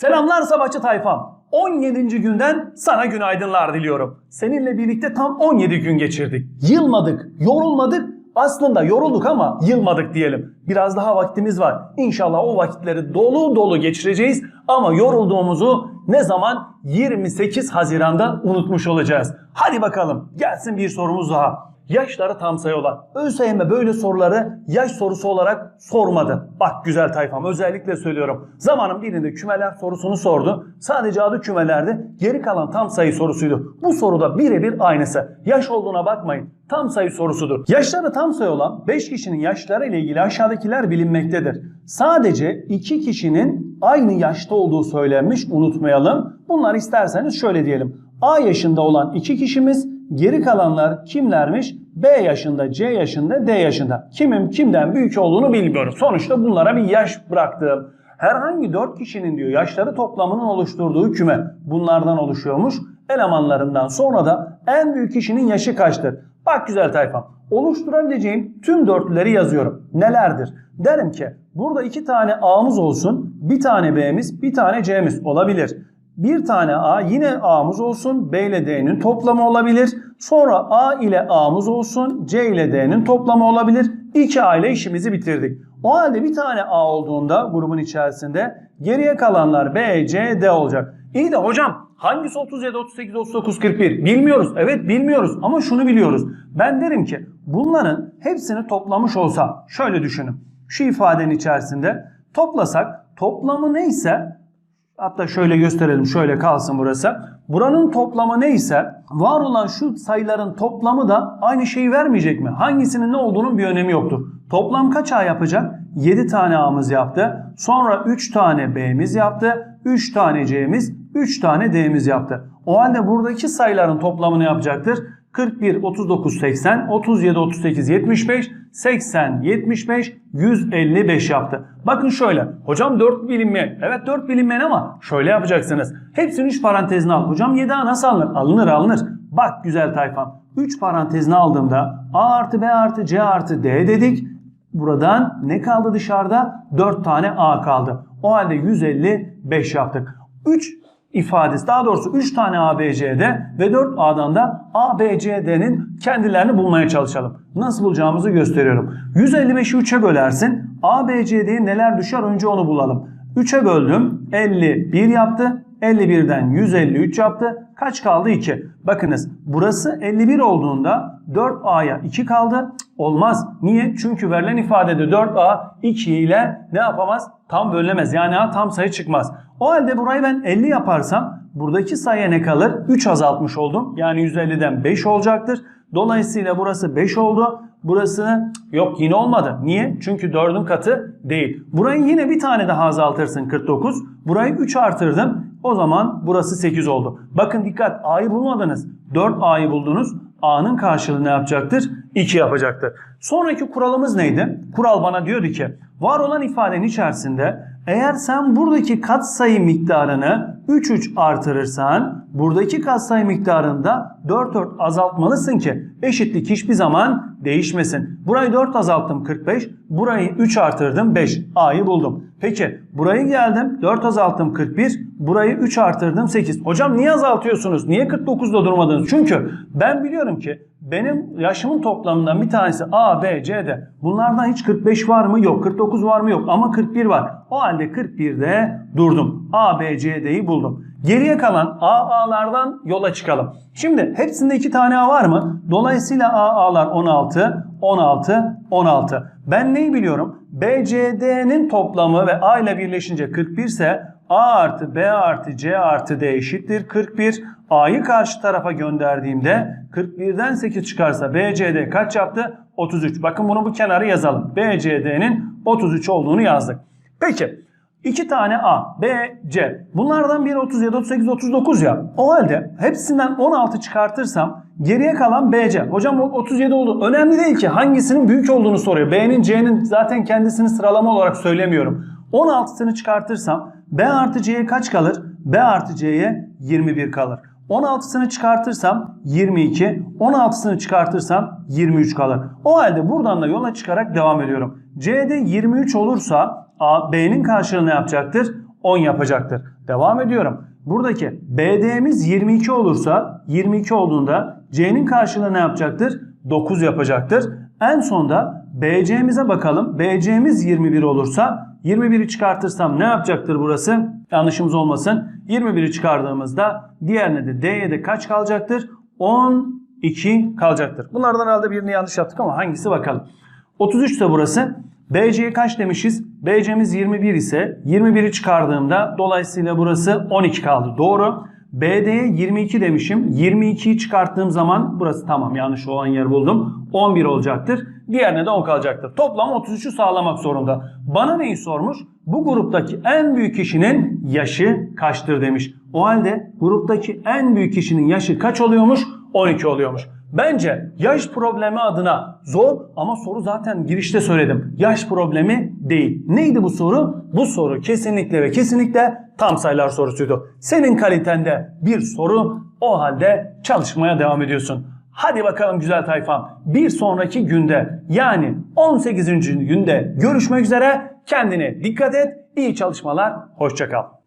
Selamlar sabahçı tayfam. 17. günden sana günaydınlar diliyorum. Seninle birlikte tam 17 gün geçirdik. Yılmadık, yorulmadık. Aslında yorulduk ama yılmadık diyelim. Biraz daha vaktimiz var. İnşallah o vakitleri dolu dolu geçireceğiz. Ama yorulduğumuzu ne zaman? 28 Haziran'da unutmuş olacağız. Hadi bakalım gelsin bir sorumuz daha. Yaşları tam sayı olan. ÖSYM böyle soruları yaş sorusu olarak sormadı. Bak güzel tayfam özellikle söylüyorum. Zamanın birinde kümeler sorusunu sordu. Sadece adı kümelerdi. Geri kalan tam sayı sorusuydu. Bu soruda birebir aynısı. Yaş olduğuna bakmayın. Tam sayı sorusudur. Yaşları tam sayı olan 5 kişinin yaşları ile ilgili aşağıdakiler bilinmektedir. Sadece 2 kişinin aynı yaşta olduğu söylenmiş unutmayalım. Bunlar isterseniz şöyle diyelim. A yaşında olan 2 kişimiz Geri kalanlar kimlermiş? B yaşında, C yaşında, D yaşında. Kimin kimden büyük olduğunu bilmiyorum. Sonuçta bunlara bir yaş bıraktım. Herhangi 4 kişinin diyor yaşları toplamının oluşturduğu küme bunlardan oluşuyormuş. Elemanlarından sonra da en büyük kişinin yaşı kaçtır? Bak güzel tayfam. Oluşturabileceğim tüm dörtlüleri yazıyorum. Nelerdir? Derim ki burada iki tane A'mız olsun, bir tane B'miz, bir tane C'miz olabilir. Bir tane A yine A'mız olsun. B ile D'nin toplamı olabilir. Sonra A ile A'mız olsun. C ile D'nin toplamı olabilir. 2 A ile işimizi bitirdik. O halde bir tane A olduğunda grubun içerisinde geriye kalanlar B, C, D olacak. İyi de hocam hangisi 37, 38, 39, 41? Bilmiyoruz. Evet bilmiyoruz ama şunu biliyoruz. Ben derim ki bunların hepsini toplamış olsa şöyle düşünün. Şu ifadenin içerisinde toplasak toplamı neyse Hatta şöyle gösterelim. Şöyle kalsın burası. Buranın toplamı neyse var olan şu sayıların toplamı da aynı şeyi vermeyecek mi? Hangisinin ne olduğunun bir önemi yoktur. Toplam kaç A yapacak? 7 tane A'mız yaptı. Sonra 3 tane B'miz yaptı. 3 tane C'miz, 3 tane D'miz yaptı. O halde buradaki sayıların toplamını yapacaktır. 41, 39, 80, 37, 38, 75, 80, 75, 155 yaptı. Bakın şöyle. Hocam 4 bilinmeyen. Evet 4 bilinmeyen ama şöyle yapacaksınız. Hepsini 3 parantezine al. Hocam 7A nasıl alınır? Alınır alınır. Bak güzel tayfam. 3 parantezine aldığımda A artı B artı C artı D dedik. Buradan ne kaldı dışarıda? 4 tane A kaldı. O halde 155 yaptık. 3 ifadesi daha doğrusu 3 tane ABC'de ve 4 A'dan da ABCD'nin kendilerini bulmaya çalışalım. Nasıl bulacağımızı gösteriyorum. 155'i 3'e bölersin. ABCD'ye neler düşer önce onu bulalım. 3'e böldüm 51 yaptı. 51'den 153 yaptı. Kaç kaldı? 2. Bakınız burası 51 olduğunda 4A'ya 2 kaldı. Olmaz. Niye? Çünkü verilen ifadede 4A 2 ile ne yapamaz? Tam bölünemez. Yani A tam sayı çıkmaz. O halde burayı ben 50 yaparsam buradaki sayıya ne kalır? 3 azaltmış oldum. Yani 150'den 5 olacaktır. Dolayısıyla burası 5 oldu. Burası yok yine olmadı. Niye? Çünkü 4'ün katı değil. Burayı yine bir tane daha azaltırsın 49. Burayı 3 artırdım. O zaman burası 8 oldu. Bakın dikkat A'yı bulmadınız. 4 A'yı buldunuz. A'nın karşılığı ne yapacaktır? 2 yapacaktır. Sonraki kuralımız neydi? Kural bana diyordu ki var olan ifadenin içerisinde eğer sen buradaki katsayı miktarını 3 3 artırırsan buradaki katsayı miktarını da 4 4 azaltmalısın ki eşitlik hiçbir zaman değişmesin. Burayı 4 azalttım 45. Burayı 3 artırdım 5. A'yı buldum. Peki burayı geldim 4 azalttım 41. Burayı 3 artırdım 8. Hocam niye azaltıyorsunuz? Niye 49'da durmadınız? Çünkü ben biliyorum ki benim yaşımın toplamından bir tanesi A, B, C, D. Bunlardan hiç 45 var mı? Yok. 49 var mı? Yok. Ama 41 var. O halde 41'de durdum. A, B, C, D'yi buldum. Geriye kalan A, A'lardan yola çıkalım. Şimdi hepsinde 2 tane A var mı? Dolayısıyla A, A'lar 16, 16, 16. Ben neyi biliyorum? B, C, D'nin toplamı ve A ile birleşince 41 ise A artı B artı C artı D eşittir 41. A'yı karşı tarafa gönderdiğimde 41'den 8 çıkarsa BCD kaç yaptı? 33. Bakın bunu bu kenara yazalım. BCD'nin 33 olduğunu yazdık. Peki iki tane A, B, C. Bunlardan biri 37, 38, 39 ya. O halde hepsinden 16 çıkartırsam geriye kalan BC. Hocam o 37 oldu. Önemli değil ki hangisinin büyük olduğunu soruyor. B'nin, C'nin zaten kendisini sıralama olarak söylemiyorum. 16'sını çıkartırsam B artı C'ye kaç kalır? B artı C'ye 21 kalır. 16'sını çıkartırsam 22, 16'sını çıkartırsam 23 kalır. O halde buradan da yola çıkarak devam ediyorum. C'de 23 olursa B'nin karşılığı ne yapacaktır? 10 yapacaktır. Devam ediyorum. Buradaki BD'miz 22 olursa 22 olduğunda C'nin karşılığı ne yapacaktır? 9 yapacaktır. En sonda BC'mize bakalım. BC'miz 21 olursa 21'i çıkartırsam ne yapacaktır burası? Yanlışımız olmasın. 21'i çıkardığımızda diğerine de D'ye de kaç kalacaktır? 12 kalacaktır. Bunlardan herhalde birini yanlış yaptık ama hangisi bakalım. 33 ise burası. BC'ye kaç demişiz? BC'miz 21 ise 21'i çıkardığımda dolayısıyla burası 12 kaldı. Doğru. BD'ye 22 demişim. 22'yi çıkarttığım zaman burası tamam yanlış olan yer buldum. 11 olacaktır. Diğerine de 10 kalacaktır. Toplam 33'ü sağlamak zorunda. Bana neyi sormuş? Bu gruptaki en büyük kişinin yaşı kaçtır demiş. O halde gruptaki en büyük kişinin yaşı kaç oluyormuş? 12 oluyormuş. Bence yaş problemi adına zor ama soru zaten girişte söyledim. Yaş problemi değil. Neydi bu soru? Bu soru kesinlikle ve kesinlikle tam sayılar sorusuydu. Senin kalitende bir soru o halde çalışmaya devam ediyorsun. Hadi bakalım güzel tayfam. Bir sonraki günde yani 18. günde görüşmek üzere. Kendine dikkat et. İyi çalışmalar. Hoşçakal.